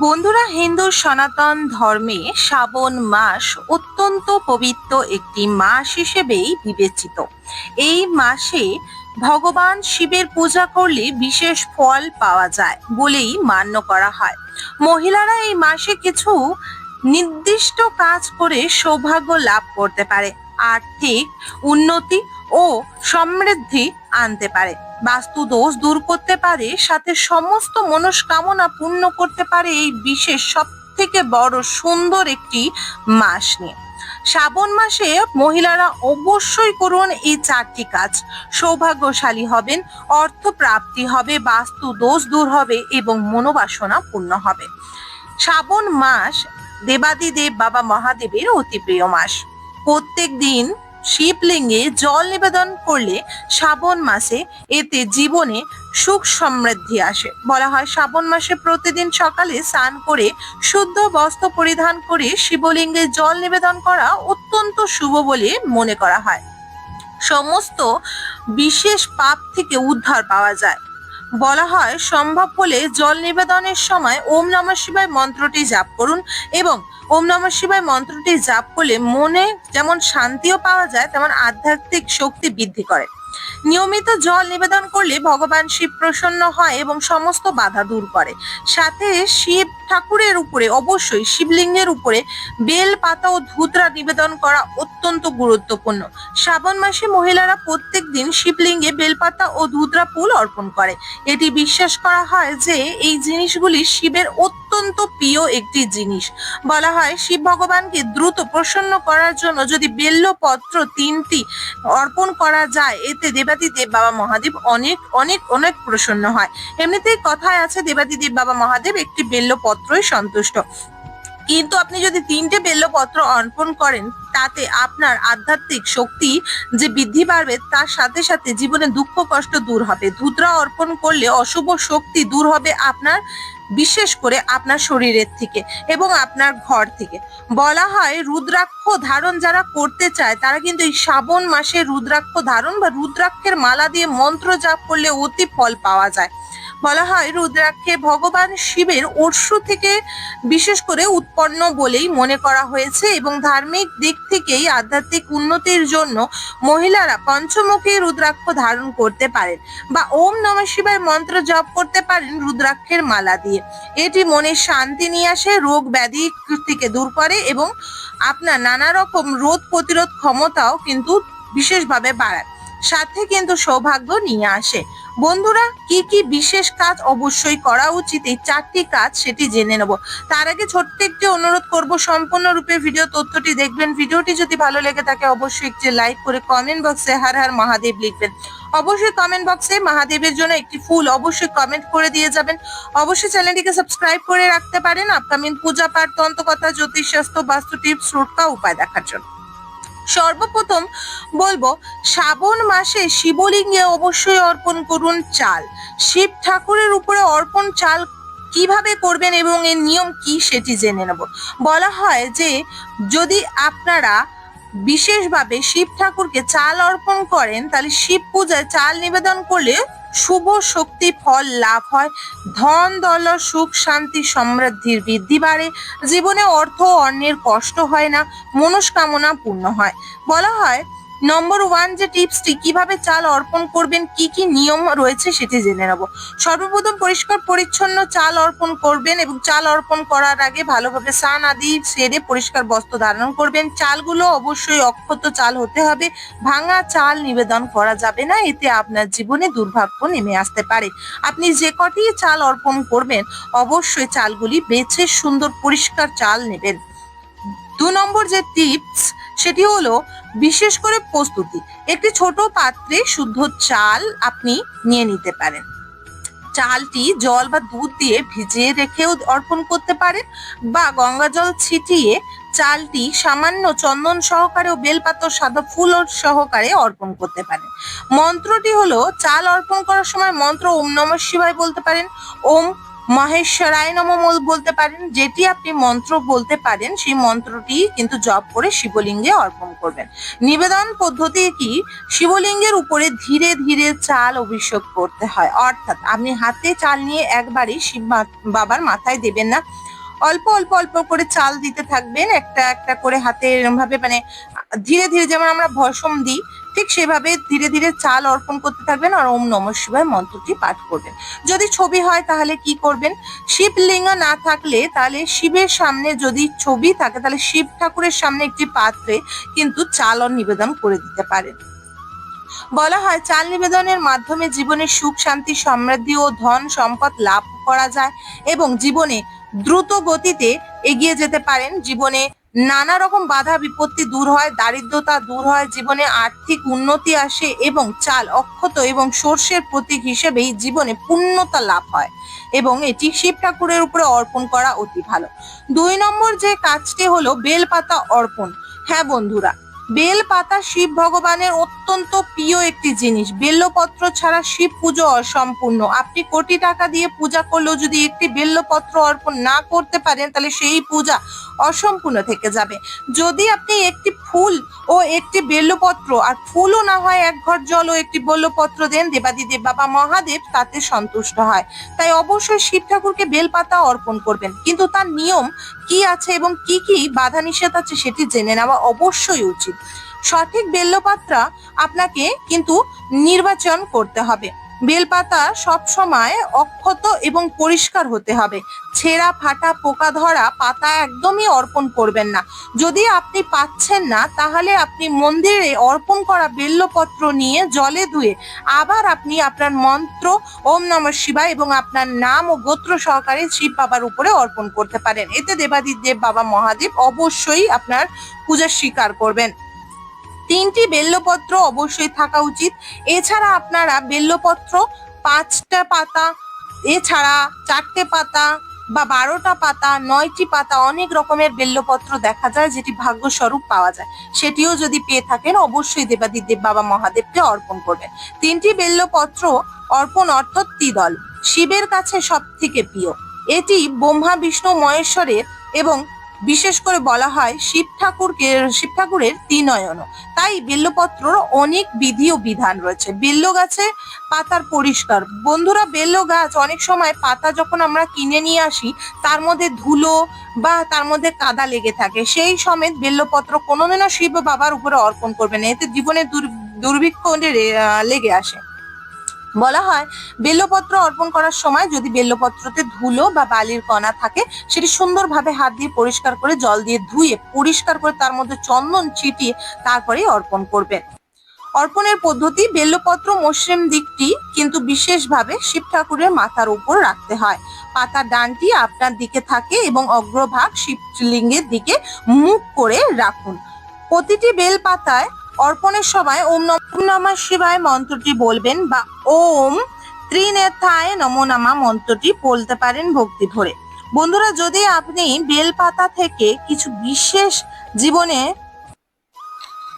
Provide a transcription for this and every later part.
বন্ধুরা, হিন্দু সনাতন ধর্মে শ্রাবণ মাস অত্যন্ত পবিত্র একটি মাস হিসেবেই বিবেচিত। এই মাসে ভগবান শিবের পূজা করলে বিশেষ ফল পাওয়া যায় বলেই মান্য করা হয়। মহিলারা এই মাসে কিছু নির্দিষ্ট কাজ করে সৌভাগ্য লাভ করতে পারে, আর্থিক উন্নতি ও সমৃদ্ধি আনতে পারে। বাস্তু দোষ দূর করতে পারে, সাথে সমস্ত মনস্কামনা পূর্ণ করতে পারে এই বিশেষ সব থেকে বড় সুন্দর একটি মাস নিয়ে। শ্রাবণ মাসে মহিলারা অবশ্যই করুন এই চারটি কাজ। সৌভাগ্যশালী হবেন অর্থ প্রাপ্তি হবে বাস্তু দোষ দূর হবে এবং মনোবাসনা পূর্ণ হবে। শ্রাবণ মাস দেবাদিদেব বাবা মহাদেবের অতি প্রিয় মাস। প্রত্যেক দিন শিবলিঙ্গে জল নিবেদন করলে শ্রাবণ মাসে এতে জীবনে সুখ সমৃদ্ধি আসে। বলা হয় শ্রাবণ মাসে প্রতিদিন সকালে স্নান করে শুদ্ধ বস্ত্র পরিধান করে শিবলিঙ্গে জল নিবেদন করা অত্যন্ত শুভ বলে মনে করা হয়। সমস্ত বিশেষ পাপ থেকে উদ্ধার পাওয়া যায়। বলা হয়, সম্ভব হলে জল নিবেদনের সময় ওম নমঃ শিবায় মন্ত্রটি জাপ করুন এবং ওম নমঃ শিবায় মন্ত্রটি জাপ করলে মনে যেমন শান্তিও পাওয়া যায়, তেমন আধ্যাত্মিক শক্তি বৃদ্ধি করে। নিয়মিত জল নিবেদন করলে ভগবান শিব প্রসন্ন হয় এবং সমস্ত বাধা দূর করে। সাথে শিব ঠাকুরের উপরে, অবশ্যই শিবলিঙ্গের উপরে বেল, পাতা ও ধুতরা নিবেদন করা অত্যন্ত গুরুত্বপূর্ণ। শ্রাবণ মাসে মহিলারা প্রত্যেক দিন শিবলিঙ্গে বেলপাতা ও ধুতরা ফুল অর্পণ করে। এটি বিশ্বাস করা হয় যে এই জিনিসগুলি শিবের অত্যন্ত প্রিয় একটি জিনিস। বলা হয় শিব ভগবানকে দ্রুত প্রসন্ন করার জন্য যদি বেল্লপত্র তিনটি অর্পণ করা যায়, এতে দেবাদিদেব বাবা মহাদেব অনেক অনেক অনেক প্রসন্ন হয়। এমনিতেই কথায় আছে দেবাদিদেব বাবা মহাদেব একটি বেল্লপত্রই সন্তুষ্ট। কিন্তু আপনি যদি তিনটে বেল্লপত্র অর্পণ করেন, তাতে আপনার আধ্যাত্মিক শক্তি যে বৃদ্ধি পাবে, তার সাথে সাথে জীবনে দুঃখ কষ্ট দূর হবে। ধুতরা অর্পণ করলে অশুভ শক্তি দূর হবে আপনার বিশেষ করে আপনার শরীরের থেকে এবং আপনার ঘর থেকে। বলা হয় রুদ্রাক্ষ ধারণ যারা করতে চায়, তারা কিন্তু এই শ্রাবণ মাসে রুদ্রাক্ষ ধারণ বা রুদ্রাক্ষের মালা দিয়ে মন্ত্র জাপ করলে অতি ফল পাওয়া যায়। বলা হয় রুদ্রাক্ষে ভগবান শিবের অর্শু থেকে বিশেষ করে উৎপন্ন বলেই মনে করা হয়েছে এবং ধার্মিক দিক থেকেই আধ্যাত্মিক উন্নতির জন্য মহিলারা পঞ্চমুখী রুদ্রাক্ষ ধারণ করতে পারেন বা ওম নম শিবায় মন্ত্র জপ করতে পারেন রুদ্রাক্ষের মালা দিয়ে। এটি মনে শান্তি নিয়ে আসে, রোগ ব্যাধি থেকে দূর করে এবং আপনার নানা রকম রোধ প্রতিরোধ ক্ষমতাও কিন্তু বিশেষভাবে বাড়ায়। সাথে কিন্তু সৌভাগ্য নিয়ে আসে। বন্ধুরা, কি কি বিশেষ কাজ অবশ্যই করা উচিত? এই চারটি কাজ সেটি জেনে নেব। তার আগে ছোট্ট একটি অনুরোধ করব, সম্পূর্ণরূপে ভিডিও তথ্যটি দেখবেন। ভিডিওটি যদি ভালো লেগে থাকে, অবশ্যই একটি লাইক করে কমেন্ট বক্সে হার হার মহাদেব লিখবেন। অবশ্যই কমেন্ট বক্সে মহাদেবের জন্য একটি ফুল অবশ্যই কমেন্ট করে দিয়ে যাবেন। অবশ্যই চ্যানেলটিকে সাবস্ক্রাইব করে রাখতে পারেন আপকামিং পূজা পাঠ, তন্ত্রকথা জ্যোতিষ স্বাস্থ্য বাস্তু টিপস রোটকা উপায় দেখার জন্য। সর্বপ্রথম বলব, শ্রাবণ মাসে শিবলিঙ্গে অবশ্যই অর্পণ করুন চাল। শিব ঠাকুরের উপরে অর্পণ চাল কীভাবে করবেন এবং এর নিয়ম কি সেটি জেনে নেব। বলা হয় যে, যদি আপনারা বিশেষভাবে শিব ঠাকুরকে চাল অর্পণ করেন, তাহলে শিব পূজায় চাল নিবেদন করলে শুভ শক্তি, ফল লাভ হয়। ধন, দল, সুখ, শান্তি, সমৃদ্ধির বৃদ্ধি বাড়ে। জীবনে অর্থ অন্যের কষ্ট হয় না, মনস্কামনা পূর্ণ হয়। বলা হয় নম্বর ওয়ান যে টিপসটি কীভাবে চাল অর্পণ করবেন, কি কি নিয়ম রয়েছে সেটি জেনে নেব। সর্বপ্রথম পরিষ্কার পরিচ্ছন্ন চাল অর্পণ করবেন এবং চাল অর্পণ করার আগে ভালোভাবে স্নান আদি সেরে পরিষ্কার বস্ত্র ধারণ করবেন। চালগুলো অবশ্যই অক্ষত চাল হতে হবে। ভাঙা চাল নিবেদন করা যাবে না, এতে আপনার জীবনে দুর্ভাগ্য নেমে আসতে পারে। আপনি যে কটি চাল অর্পণ করবেন, অবশ্যই চালগুলি বেছে সুন্দর পরিষ্কার চাল নেবেন। দু নম্বর যে টিপস সেটি হলো বিশেষ করে প্রস্তুতি। একটি ছোট পাত্রে শুদ্ধ চাল আপনি নিয়ে নিতে পারেন। চালটি জল বা দুধ দিয়ে ভিজিয়ে রেখেও অর্পণ করতে পারেন বা গঙ্গা জল ছিটিয়ে চালটি সামান্য চন্দন সহকারে ও বেলপাতা, সাদা ফুল সহকারে অর্পণ করতে পারেন। মন্ত্রটি হলো, চাল অর্পণ করার সময় মন্ত্র ওম নমঃ শিবায় বলতে পারেন। ওম মহেশ্বরায় নম বলতে পারেন, যেটি আপনি মন্ত্র বলতে পারেন, সেই মন্ত্রটি কিন্তু জপ করে শিবলিঙ্গে অর্পণ করবেন। নিবেদন পদ্ধতি কি? শিবলিঙ্গের উপরে ধীরে ধীরে চাল অভিষেক করতে হয়। অর্থাৎ আপনি হাতে চাল নিয়ে একবারই শিব বাবার মাথায় দেবেন না। অল্প অল্প অল্প করে চাল দিতে থাকবেন। একটা একটা করে হাতে এরম ভাবে মানে ধীরে ধীরে যেমন আমরা ভসম দিই ঠিক সেভাবে ধীরে ধীরে চাল অর্পণ করতে থাকবেন আর ওম নম শিবায় মন্ত্রটি পাঠ করবেন। যদি ছবি হয় তাহলে কি করবেন? শিবলিঙ্গ না থাকলে তাহলে শিবের সামনে যদি ছবি থাকে তাহলে শিব ঠাকুরের সামনে একটি পাত্রে কিন্তু চাল নিবেদন করে দিতে পারেন। বলা হয় চাল নিবেদনের মাধ্যমে জীবনে সুখ, শান্তি, সমৃদ্ধি ও ধন সম্পদ লাভ করা যায় এবং জীবনে দ্রুত গতিতে এগিয়ে যেতে পারেন। জীবনে নানা রকম বাধা বিপত্তি দূর হয়, দারিদ্রতা দূর হয়, জীবনে আর্থিক উন্নতি আসে এবং চাল, অক্ষত এবং সর্ষের প্রতীক হিসেবেই জীবনে পূর্ণতা লাভ হয় এবং এটি শিব ঠাকুরের উপরে অর্পণ করা অতি ভালো। দুই নম্বর যে কাজটি হলো, বেলপাতা অর্পণ। হ্যাঁ বন্ধুরা বেলপাতা শিব ভগবানের অত্যন্ত প্রিয় একটি জিনিস। বেল্লপত্র ছাড়া শিব পুজো অসম্পূর্ণ। আপনি কোটি টাকা দিয়ে পূজা করলেও যদি একটি বেল্লপত্র অর্পণ না করতে পারেন, তাহলে সেই পূজা অসম্পূর্ণ থেকে যাবে। যদি আপনি একটি ফুল ও একটি বেল্লপত্র, আর ফুলও না হয় এক ঘর জল ও একটি বেল্লপত্র দেন, দেবাদিদেব, বাবা মহাদেব তাতে সন্তুষ্ট হয়। তাই অবশ্যই শিব ঠাকুরকে বেলপাতা অর্পণ করবেন। কিন্তু তার নিয়ম কি আছে এবং কি কি বাধা নিষেধ আছে সেটি জেনে নেওয়া অবশ্যই উচিত। সঠিক বেল্লপাত্রা আপনাকে কিন্তু নির্বাচন করতে হবে। বেলপাতা সব সময় অক্ষত এবং পরিষ্কার হতে হবে। ছেঁড়া, ফাটা, পোকা ধরা পাতা একদমই অর্পণ করবেন না। যদি আপনি পাচ্ছেন না, তাহলে আপনি মন্দিরে অর্পণ করা বেল্লপত্র নিয়ে জলে ধুয়ে আবার আপনি আপনার মন্ত্র, ওম নম শিবা এবং আপনার নাম ও গোত্র সহকারে শিব বাবার উপরে অর্পণ করতে পারেন। এতে দেবাদিদেব বাবা মহাদেব অবশ্যই আপনার পূজা স্বীকার করবেন। তিনটি বেল্লপত্র অবশ্যই থাকা উচিত। এছাড়া আপনারা বেল্লপত্র পাঁচটা পাতা, এছাড়া চারটে পাতা বা বারোটা পাতা, নয়টি পাতা অনেক রকমের বেল্লপত্র দেখা যায় যেটি ভাগ্যস্বরূপ পাওয়া যায়। সেটিও যদি পেয়ে থাকেন, অবশ্যই দেবাদিদেব বাবা মহাদেবকে অর্পণ করবেন। তিনটি বেল্লপত্র অর্পণ অর্থ তিদল শিবের কাছে সব থেকে প্রিয়। এটি ব্রহ্মা, বিষ্ণু, মহেশ্বরের এবং বিশেষ করে বলা হয় শিব ঠাকুরকে, শিব ঠাকুরের তিনয়ন তাই বেল্লপত্র অনেক বিধি ও বিধান রয়েছে। বেল্ল গাছে পাতার পরিষ্কার। বন্ধুরা, বেল্ল গাছ অনেক সময় পাতা যখন আমরা কিনে নিয়ে আসি, তার মধ্যে ধুলো বা তার মধ্যে কাদা লেগে থাকে। সেই সমেত বেল্লপত্র কোনোদিনও শিব বাবার উপরে অর্পণ করবে না। এতে জীবনে দুর- দুর্ভিক্ষ লেগে আসে। বলা হয়, বেল্লপত্র অর্পণ করার সময় যদি বেল্লপত্রতে ধুলো বা বালির কণা থাকে, সেটি সুন্দরভাবে হাত দিয়ে পরিষ্কার করে জল দিয়ে ধুয়ে পরিষ্কার করে তার মধ্যে চন্দন ছিটিয়ে তারপরে অর্পণ করবেন অর্পণের পদ্ধতি, বেল্লপত্র মসৃণ দিকটি কিন্তু বিশেষভাবে শিব ঠাকুরের মাথার উপর রাখতে হয়। পাতার ডানটি আপনার দিকে থাকে এবং অগ্রভাগ শিবলিঙ্গের দিকে মুখ করে রাখুন। প্রতিটি বেল পাতায় অর্পণের সময় ওম নম শিবায় মন্ত্রটি বলবেন বা ওম ত্রিনেথায় নমো মন্ত্রটি বলতে পারেন ভক্তি ভরে। বন্ধুরা, যদি আপনি বেলপাতা থেকে কিছু বিশেষ জীবনে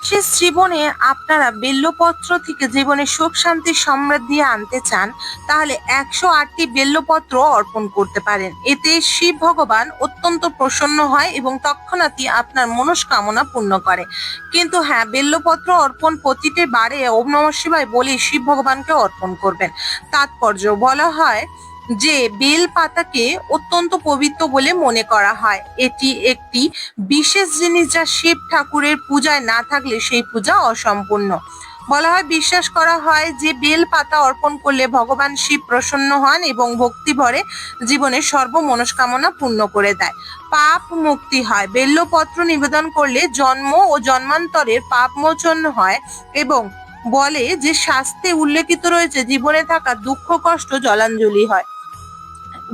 বিশেষ জীবনে আপনারা বেল্লপত্র থেকে জীবনে সুখ, শান্তি, সমৃদ্ধি আনতে চান, তাহলে একশো আটটি বেল্লপত্র অর্পণ করতে পারেন। এতে শিব ভগবান অত্যন্ত প্রসন্ন হয় এবং তৎক্ষণাৎই আপনার মনস্কামনা পূর্ণ করে। কিন্তু হ্যাঁ বেল্লপত্র অর্পণ প্রতিটি বারে ওম নম শিবায় বলে শিব ভগবানকে অর্পণ করবেন। তাৎপর্য বলা হয় যে বেল পাতাকে অত্যন্ত পবিত্র বলে মনে করা হয়। এটি একটি বিশেষ জিনিস যা শিব ঠাকুরের পূজায় না থাকলে সেই পূজা অসম্পূর্ণ। বলা হয়, বিশ্বাস করা হয় যে বেল পাতা অর্পণ করলে ভগবান শিব প্রসন্ন হন এবং ভক্তি ভরে জীবনের সর্ব মনস্কামনা পূর্ণ করে দেয়। পাপ মুক্তি হয়। বেল্লপত্র নিবেদন করলে জন্ম ও জন্মান্তরের পাপ মোচন হয় এবং বলে যে শাস্তে উল্লেখিত রয়েছে, জীবনে থাকা দুঃখ, কষ্ট, জলাঞ্জলি হয়।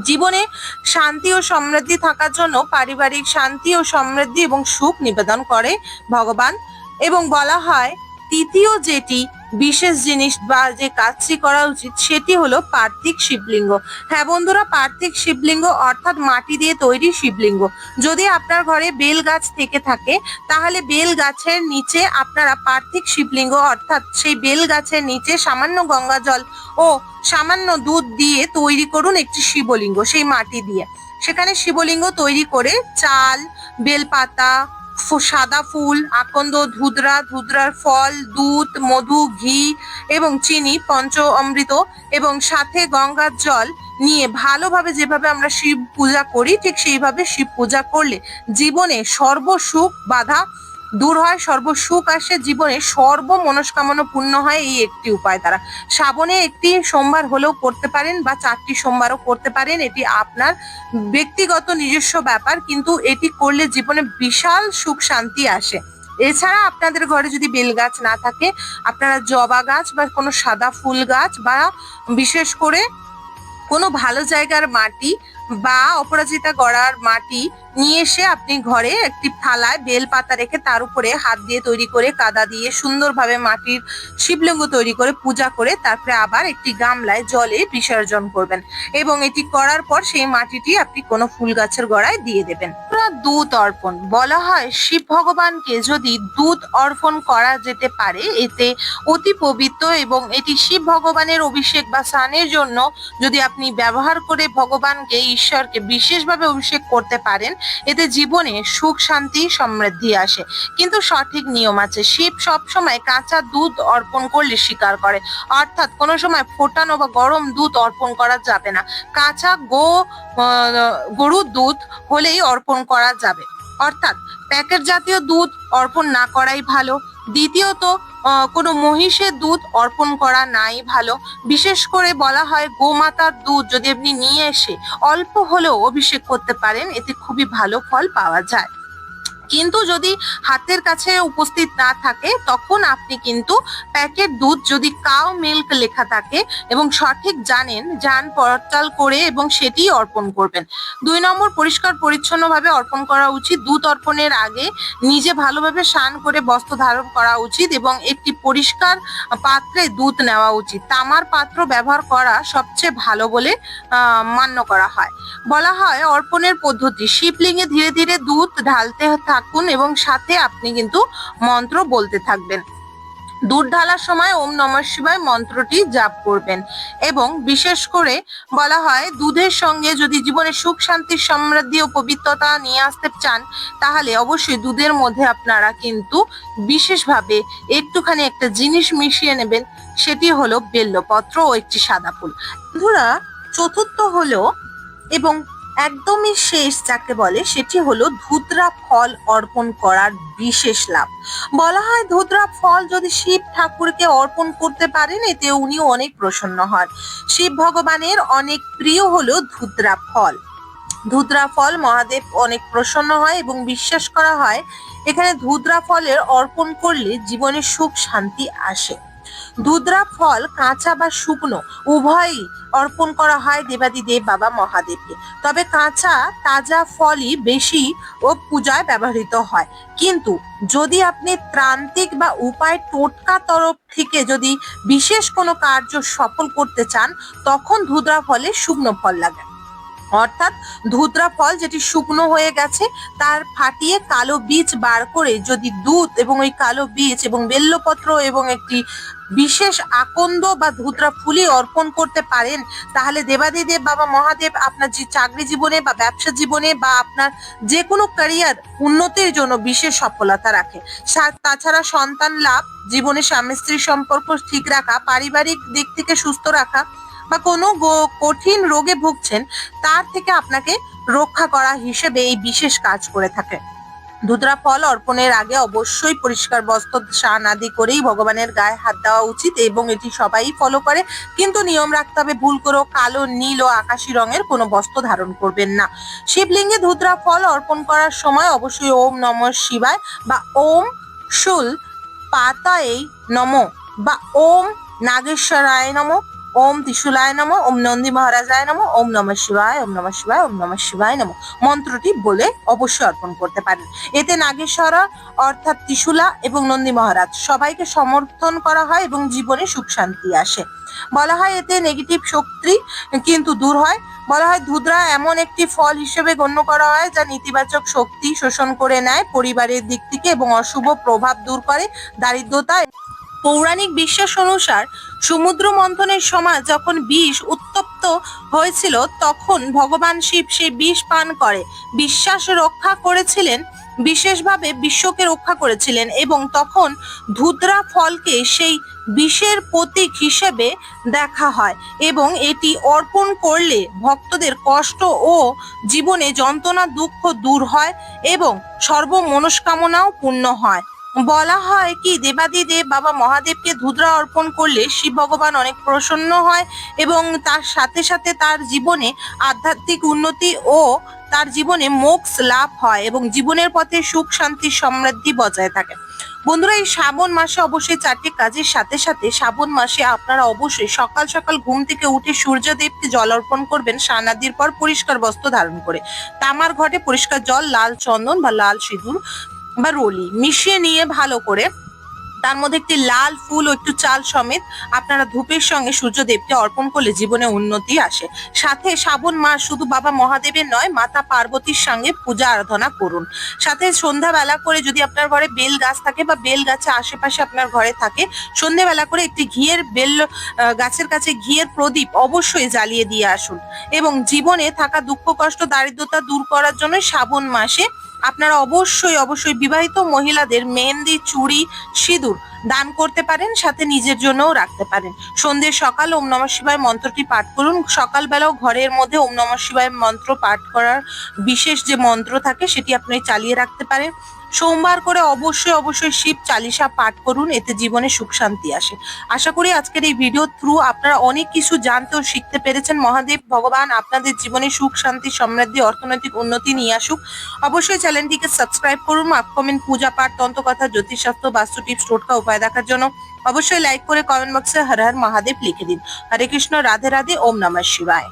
জীবনে শান্তি ও সমৃদ্ধি থাকার জন্য পারিবারিক শান্তি ও সমৃদ্ধি এবং সুখ নিবেদন করে ভগবান। এবং বলা হয়, তৃতীয় যেটি বিশেষ জিনিস বা যে কাজটি করা উচিত সেটি হলো পার্থিক শিবলিঙ্গ। হ্যাঁ বন্ধুরা, পার্থিক শিবলিঙ্গ অর্থাৎ মাটি দিয়ে তৈরি শিবলিঙ্গ। যদি আপনার ঘরে বেল গাছ থেকে থাকে, তাহলে বেল গাছের নিচে আপনারা পার্থিক শিবলিঙ্গ অর্থাৎ সেই বেল গাছের নিচে সামান্য গঙ্গা জল ও সামান্য দুধ দিয়ে তৈরি করুন একটি শিবলিঙ্গ সেই মাটি দিয়ে। সেখানে শিবলিঙ্গ তৈরি করে চাল, বেলপাতা সাদা ফুল, আকন্দ, ধুদরা, ধুদরার ফল, দুধ, মধু, ঘি এবং চিনি পঞ্চ অমৃত এবং সাথে গঙ্গার জল নিয়ে ভালোভাবে যেভাবে আমরা শিব পূজা করি, ঠিক সেইভাবে শিব পূজা করলে জীবনে সর্বসুখ বাধা দূর হয়, সর্বসুখ আসে, জীবনে সর্ব মনস্কামনা পূর্ণ হয়, এই একটি উপায় দ্বারা। শ্রাবণে একটি সোমবার হলেও করতে পারেন বা চারটি সোমবারও করতে পারেন, এটি আপনার ব্যক্তিগত নিজস্ব ব্যাপার, কিন্তু এটি করলে জীবনে বিশাল সুখ শান্তি আসে। এছাড়া আপনাদের ঘরে যদি বেল গাছ না থাকে, আপনারা জবা গাছ বা কোনো সাদা ফুল গাছ বা বিশেষ করে কোনো ভালো জায়গার মাটি বা অপরাজিতা গড়ার মাটি নিয়ে এসে আপনি ঘরে একটি থালায় বেল পাতা রেখে তার উপরে হাত দিয়ে তৈরি করে কাদা দিয়ে সুন্দরভাবে মাটির শিবলিঙ্গ তৈরি করে পূজা করে তারপরে আবার একটি গামলায় জলে বিসর্জন করবেন এবং এটি করার পর সেই মাটিটি আপনি কোনো ফুল গাছের গোড়ায় দিয়ে দেবেন। দুধ অর্পণ। বলা হয়, শিব ভগবানকে যদি দুধ অর্পণ করা যেতে পারে, এতে অতি পবিত্র এবং এটি শিব ভগবানের অভিষেক বা স্নানের জন্য যদি আপনি ব্যবহার করে ভগবানকে ঈশ্বরকে বিশেষভাবে অভিষেক করতে পারেন, এতে জীবনে সুখ, শান্তি, সমৃদ্ধি আসে। কিন্তু সঠিক নিয়ম আছে, শিব সবসময় কাঁচা দুধ অর্পণ করলে স্বীকার করে। অর্থাৎ কোনো সময় ফোটানো বা গরম দুধ অর্পণ করা যাবে না। কাঁচা গো গরুর দুধ হলেই অর্পণ করা যাবে। অর্থাৎ প্যাকেট জাতীয় দুধ অর্পণ না করাই ভালো। দ্বিতীয়ত কোনো মহিষের দুধ অর্পণ করা নাই ভালো। বিশেষ করে বলা হয় গোমাতার দুধ যদি আপনি নিয়ে এসে অল্প হলেও অভিষেক করতে পারেন, এতে খুবই ভালো ফল পাওয়া যায়। কিন্তু যদি হাতের কাছে উপস্থিত না থাকে, তখন আপনি কিন্তু প্যাকেট দুধ যদি কাউ মিল্ক লেখা থাকে এবং সঠিক জানেন, যান পড়তাল করে এবং সেটি অর্পণ করবেন। দুই নম্বর, পরিষ্কার পরিচ্ছন্নভাবে অর্পণ করা উচিত। দুধ অর্পণের আগে নিজে ভালোভাবে স্নান করে বস্ত্র ধারণ করা উচিত এবং একটি পরিষ্কার পাত্রে দুধ নেওয়া উচিত। তামার পাত্র ব্যবহার করা সবচেয়ে ভালো বলে মান্য করা হয়। বলা হয় অর্পণের পদ্ধতি, শিবলিঙ্গে ধীরে ধীরে দুধ ঢালতে থাকুন এবং সাথে আপনি কিন্তু মন্ত্র বলতে থাকবেন। দুধ ঢালার সময় ওম নমঃ শিবায় মন্ত্রটি জাপ করবেন এবং বিশেষ করে বলা হয়, দুধের সঙ্গে যদি জীবনে সুখ, শান্তি, সমৃদ্ধি ও পবিত্রতা নিয়ে আসতে চান, তাহলে অবশ্যই দুধের মধ্যে আপনারা কিন্তু বিশেষভাবে একটুখানি একটা জিনিস মিশিয়ে নেবেন, সেটি হলো বেল্লপত্র ও একটি সাদা ফুল। বন্ধুরা, চতুর্থ হলো এবং একদমই শেষ যাকে বলে সেটি হলো ধুতরা ফল অর্পণ করার বিশেষ লাভ। বলা হয় ধুতরা ফল যদি শিব ঠাকুরকে অর্পণ করতে পারেন, এতে উনি অনেক প্রসন্ন হন। শিব ভগবানের অনেক প্রিয় হলো ধুতরা ফল। ধুতরা ফল মহাদেব অনেক প্রসন্ন হয় এবং বিশ্বাস করা হয়, এখানে ধুতরা ফলের অর্পণ করলে জীবনে সুখ শান্তি আসে। ধুতরা ফল, কাঁচা বা শুকনো, উভয়ই অর্পণ করা হয় দেবাদিদেব বাবা মহাদেবকে। তবে কাঁচা, তাজা ফলই বেশি ও পূজায় ব্যবহৃত হয়। কিন্তু যদি আপনি ত্রান্তিক বা উপায় টোটকা তরফ থেকে যদি বিশেষ কোনো কার্য সফল করতে চান, তখন ধুতরা ফলে শুকনো ফল লাগে। অর্থাৎ ধুতরা ফল যেটি শুকনো হয়ে গেছে, তার ফাটিয়ে কালো বীজ বার করে যদি দুধ এবং ওই কালো বীজ এবং বেল্লপত্র এবং একটি বিশেষ আকন্দ বা ধুতরা ফুলি অর্পণ করতে পারেন, তাহলে দেবাদিদেব বাবা মহাদেব আপনার যে চাকরি জীবনে বা ব্যবসা জীবনে বা আপনার যে কোনো ক্যারিয়ার উন্নতির জন্য বিশেষ সফলতা রাখে। তাছাড়া সন্তান লাভ, জীবনে স্বামী স্ত্রীর সম্পর্ক ঠিক রাখা, পারিবারিক দিক থেকে সুস্থ রাখা বা কোনো কঠিন রোগে ভুগছেন, তার থেকে আপনাকে রক্ষা করা হিসেবে এই বিশেষ কাজ করে থাকে। ধুতরা ফল অর্পণের আগে অবশ্যই পরিষ্কার বস্ত্র, স্নান আদি করেই ভগবানের গায়ে হাত দেওয়া উচিত এবং এটি সবাই ফলো করে। কিন্তু নিয়ম রাখতে হবে, ভুল করেও কালো, নীল ও আকাশি রঙের কোনো বস্ত্র ধারণ করবেন না। শিবলিঙ্গে ধুতরা ফল অর্পণ করার সময় অবশ্যই ওম নম শিবায় বা ওম শুল পাতায় নম বা ওম নাগেশ্বরায় নম ওম ত্রিশুলায় নম, ওম নন্দী মহারাজায় নম, ওম নমঃ শিবায়, ওম নমঃ শিবায়, ওম নমঃ শিবায় নম। মন্ত্রটি বলে অবশ্যই অর্পণ করতে পারেন। এতে নাগেশ্বরা, অর্থাৎ ত্রিশুলা এবং নন্দী মহারাজ সবাইকে সমর্থন করা হয় এবং জীবনে সুখ শান্তি আসে। বলা হয় এতে নেগেটিভ শক্তি কিন্তু দূর হয়। বলা হয় ধুদ্রা এমন একটি ফল হিসেবে গণ্য করা হয় যা নেতিবাচক শক্তি শোষণ করে নেয়, পরিবারের দিক থেকে এবং অশুভ প্রভাব দূর করে, দারিদ্রতা পৌরাণিক বিশ্বাস অনুসার সমুদ্র মন্থনের সময় যখন বিষ উত্তপ্ত হয়েছিল, তখন ভগবান শিব সেই বিষ পান করে। বিশ্বাস রক্ষা করেছিলেন, বিশেষভাবে বিশ্বকে রক্ষা করেছিলেন এবং তখন ধুদ্রা ফলকে সেই বিষের প্রতীক হিসেবে দেখা হয় এবং এটি অর্পণ করলে ভক্তদের কষ্ট ও জীবনে যন্ত্রণা, দুঃখ দূর হয় এবং সর্বমনস্কামনাও পূর্ণ হয়। বলা হয় কি, দেবাদিদেব বাবা মহাদেবকে ধুদ্রা অর্পণ করলে শিব ভগবান অনেক প্রসন্ন হয় এবং তার সাথে সাথে তার জীবনে আধ্যাত্মিক উন্নতি ও তার জীবনে মোক্ষ লাভ হয় এবং জীবনের পথে সুখ, শান্তি, সমৃদ্ধি বজায় থাকে। বন্ধুরা, এই শ্রাবণ মাসে অবশ্যই চারটি কাজের সাথে সাথে শ্রাবণ মাসে আপনারা অবশ্যই সকাল সকাল ঘুম থেকে উঠে সূর্যদেবকে জল অর্পণ করবেন সানাদির পর পরিষ্কার বস্ত্র ধারণ করে। তামার ঘটে পরিষ্কার জল, লাল চন্দন বা লাল সিঁদুর বা রলি মিশিয়ে নিয়ে ভালো করে তার মধ্যে একটি লাল ফুল ও একটু চাল সমেত আপনারা ধূপের সঙ্গে সূর্যদেবকে অর্পণ করলে জীবনে উন্নতি আসে। সাথে শ্রাবণ মাস শুধু বাবা মহাদেবের নয়, মাতা পার্বতীর সঙ্গে পূজা আরাধনা করুন। সাথে সন্ধ্যাবেলা করে যদি আপনার ঘরে বেল গাছ থাকে বা বেল গাছের আশেপাশে আপনার ঘরে থাকে, সন্ধ্যাবেলা করে একটি ঘিয়ের বেল গাছের কাছে ঘিয়ের প্রদীপ অবশ্যই জ্বালিয়ে দিয়ে আসুন। এবং জীবনে থাকা দুঃখ, কষ্ট, দারিদ্রতা দূর করার জন্য শ্রাবণ মাসে আপনারা অবশ্যই অবশ্যই বিবাহিত মহিলাদের মেহেন্দি, চুড়ি, সিঁদুর দান করতে পারেন, সাথে নিজের জন্যও রাখতে পারেন। সন্ধ্যে সকাল ওম নম শিবায় মন্ত্রটি পাঠ করুন। সকালবেলাও ঘরের মধ্যে ওম নম শিবায় মন্ত্র পাঠ করার বিশেষ যে মন্ত্র থাকে, সেটি আপনি চালিয়ে রাখতে পারেন। সোমবার করে অবশ্যই অবশ্যই শিব চালিসা পাঠ করুন, এতে জীবনে সুখ শান্তি আসে। আশা করি আজকের এই ভিডিও থ্রু আপনারা অনেক কিছু জানতে ও শিখতে পেরেছেন। মহাদেব, ভগবান, আপনাদের জীবনে সুখ, শান্তি, সমৃদ্ধি, অর্থনৈতিক উন্নতি নিয়ে আসুক। অবশ্যই চ্যানেলটিকে সাবস্ক্রাইব করুন আপকমিং পূজা পাঠ, তন্ত্রকথা জ্যোতিষশাস্ত্র বাস্তু টিপস টোটকা উপায় দেখার জন্য। অবশ্যই লাইক করে কমেন্ট বক্সে হর হর মহাদেব লিখে দিন। হরে কৃষ্ণ, রাধে রাধে, ওম নমঃ শিবায়।